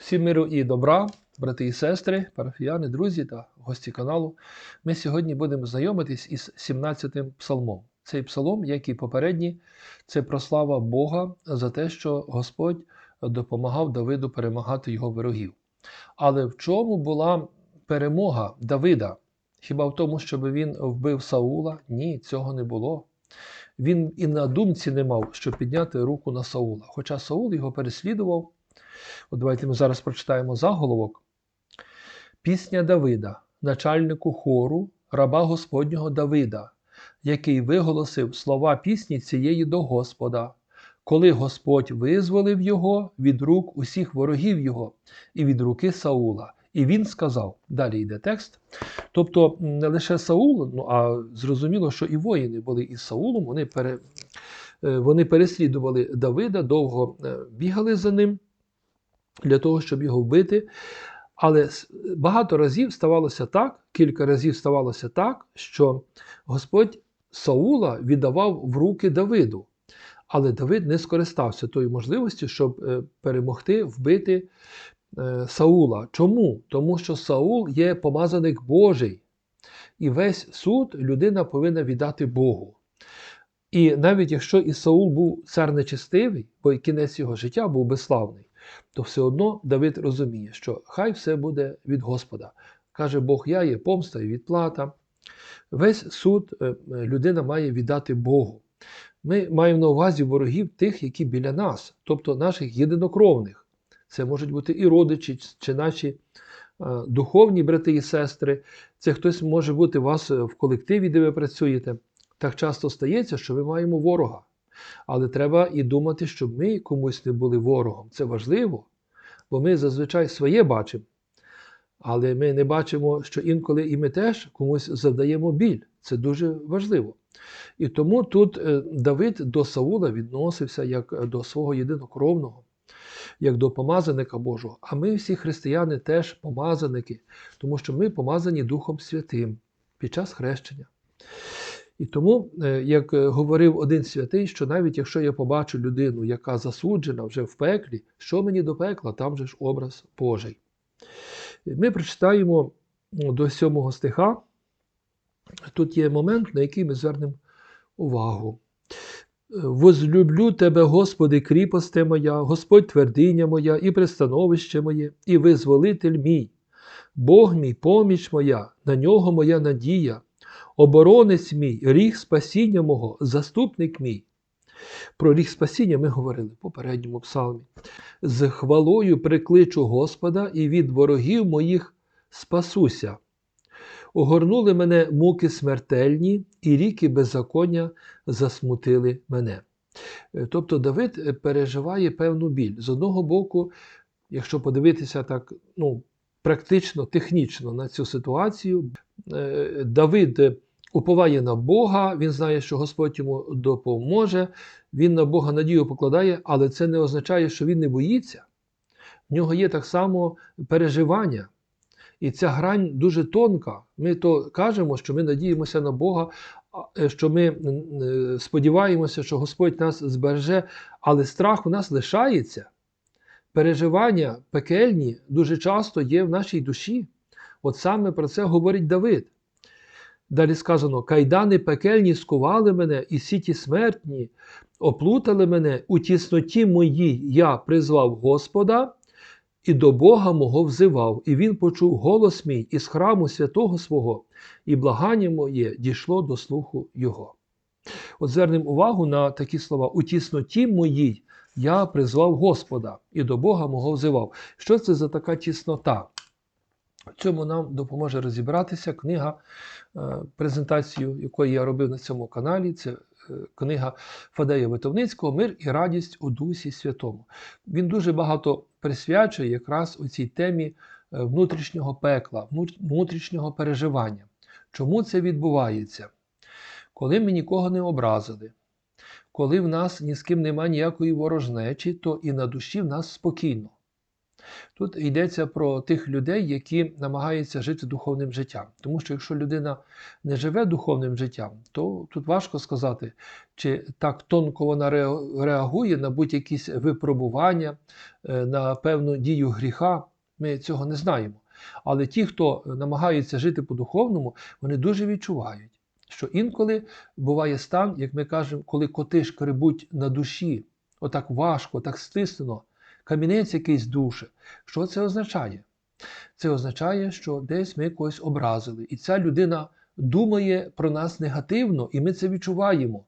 Всім миру і добра, брати і сестри, парафіяни, друзі та гості каналу. Ми сьогодні будемо знайомитись із 17-м псалмом. Цей псалом, як і попередній, це прослава Бога за те, що Господь допомагав Давиду перемагати його ворогів. Але в чому була перемога Давида? Хіба в тому, щоб він вбив Саула? Ні, цього не було. Він і на думці не мав, щоб підняти руку на Саула. Хоча Саул його переслідував. От давайте ми зараз прочитаємо заголовок. Пісня Давида, начальнику хору, раба Господнього Давида, який виголосив слова пісні цієї до Господа, коли Господь визволив його від рук усіх ворогів його і від руки Саула. І він сказав, далі йде текст. Тобто не лише Саул, ну а зрозуміло, що і воїни були із Саулом, вони, пере, е, вони переслідували Давида, довго е, бігали за ним для того, щоб його вбити. Але багато разів ставалося так, кілька разів ставалося так, що Господь Саула віддавав в руки Давиду. Але Давид не скористався тою можливістю, щоб е, перемогти, вбити е, Саула. Чому? Тому що Саул є помазаник Божий, і весь суд людина повинна віддати Богу. І навіть якщо і Саул був цар нечестивий, бо й кінець його життя був безславний, то все одно Давид розуміє, що хай все буде від Господа. Каже Бог, я є помста і відплата. Весь суд е, людина має віддати Богу. Ми маємо на увазі ворогів тих, які біля нас, тобто наших єдинокровних. Це можуть бути і родичі, чи наші е, духовні брати і сестри. Це хтось може бути у вас в колективі, де ви працюєте. Так часто стається, що ми маємо ворога. Але треба і думати, щоб ми комусь не були ворогом. Це важливо, бо ми зазвичай своє бачимо. Але ми не бачимо, що інколи і ми теж комусь завдаємо біль. Це дуже важливо. І тому тут е, Давид до Саула відносився як до свого єдинокровного, як до помазаника Божого. А ми всі християни теж помазаники, тому що ми помазані Духом Святим під час хрещення. І тому, е, як говорив один святий, що навіть якщо я побачу людину, яка засуджена вже в пеклі, що мені до пекла, там же ж образ Божий. Ми прочитаємо до сьомого стиха. Тут є момент, на який ми звернемо увагу. Возлюблю тебе, Господи, кріпосте моя, Господь твердиня моя, і пристановище моє, і визволитель мій, Бог мій, поміч моя, на нього моя надія оборонець мій, ріг спасіння мого, заступник мій. Про ріг спасіння ми говорили в попередньому псалмі. З хвалою прикличу Господа і від ворогів моїх спасуся. Огорнули мене муки смертельні, і ріки беззаконня засмутили мене. Тобто Давид переживає певну біль. З одного боку, якщо подивитися так, ну, практично, технічно на цю ситуацію, е, Давид уповає на Бога, він знає, що Господь йому допоможе, він на Бога надію покладає, але це не означає, що він не боїться. В нього є так само переживання. І ця грань дуже тонка. Ми то кажемо, що ми надіємося на Бога, що ми сподіваємося, що Господь нас збереже, але страх у нас лишається. Переживання пекельні дуже часто є в нашій душі. От саме про це говорить Давид. Далі сказано: кайдани пекельні скували мене, і сіті смертні, оплутали мене у тісноті моїй я призвав Господа і до Бога мого взивав, і він почув голос мій із храму святого свого, і благання моє дійшло до слуху Його. От звернемо увагу на такі слова: у тісноті моїй я призвав Господа і до Бога мого взивав. Що це за така тіснота? Цьому нам допоможе розібратися книга, е, презентацію якої я робив на цьому каналі. Це е, книга Фадея Витовницького Мир і радість у Дусі Святому. Він дуже багато присвячує якраз у цій темі е, внутрішнього пекла, внутрішнього переживання. Чому це відбувається? Коли ми нікого не образили, коли в нас ні з ким немає ніякої ворожнечі, то і на душі в нас спокійно. Тут йдеться про тих людей, які намагаються жити духовним життям. Тому що якщо людина не живе духовним життям, то тут важко сказати, чи так тонко вона реагує на будь-якісь випробування, е, на певну дію гріха. Ми цього не знаємо. Але ті, хто намагаються жити по-духовному, вони дуже відчувають, що інколи буває стан, як ми кажемо, коли коти шкребуть на душі, отак важко, так стиснено, камінець якийсь душе. Що це означає? Це означає, що десь ми когось образили, і ця людина думає про нас негативно, і ми це відчуваємо.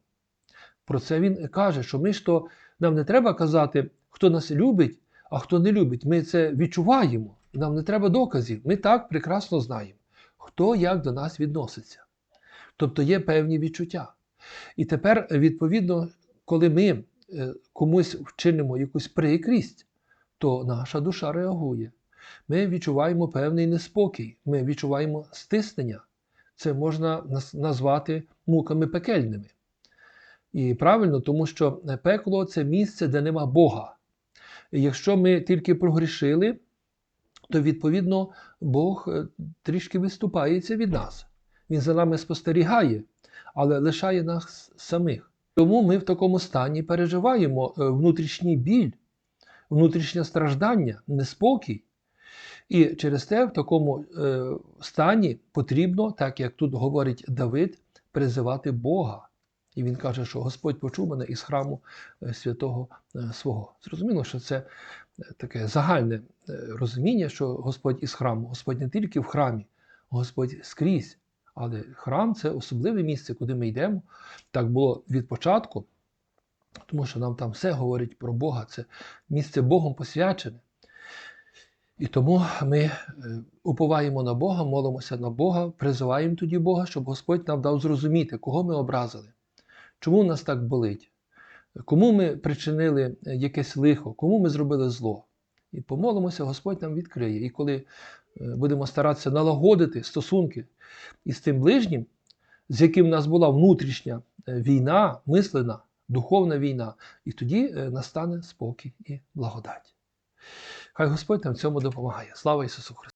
Про це він каже, що ми ж то нам не треба казати, хто нас любить, а хто не любить. Ми це відчуваємо. Нам не треба доказів. Ми так прекрасно знаємо, хто як до нас відноситься. Тобто є певні відчуття. І тепер, відповідно, коли ми комусь вчинимо якусь прикрість, то наша душа реагує. Ми відчуваємо певний неспокій, ми відчуваємо стиснення. Це можна назвати муками пекельними. І правильно, тому що пекло це місце, де нема Бога. І якщо ми тільки прогрішили, то відповідно Бог е, трішки виступається від нас. Він за нами спостерігає, але лишає нас самих. Тому ми в такому стані переживаємо е, внутрішній біль, внутрішнє страждання, неспокій. І через те в такому е, стані потрібно, так як тут говорить Давид, призивати Бога. І він каже, що Господь почув мене із храму е, святого свого. Зрозуміло, що це таке загальне розуміння, що Господь із храму, Господь не тільки в храмі, Господь скрізь. Але храм це особливе місце, куди ми йдемо. Так було від початку, тому що нам там все говорить про Бога. Це місце Богом посвячене. І тому ми е, уповаємо на Бога, молимося на Бога, призиваємо тоді Бога, щоб Господь нам дав зрозуміти, кого ми образили, чому нас так болить, кому ми причинили е, якесь лихо, кому ми зробили зло. І помолимося, Господь нам відкриє. І коли е, будемо старатися налагодити стосунки із тим ближнім, з яким в нас була внутрішня е, війна, мислена, духовна війна, і тоді е, настане спокій і благодать. Хай Господь нам в цьому допомагає. Слава Ісусу Христу!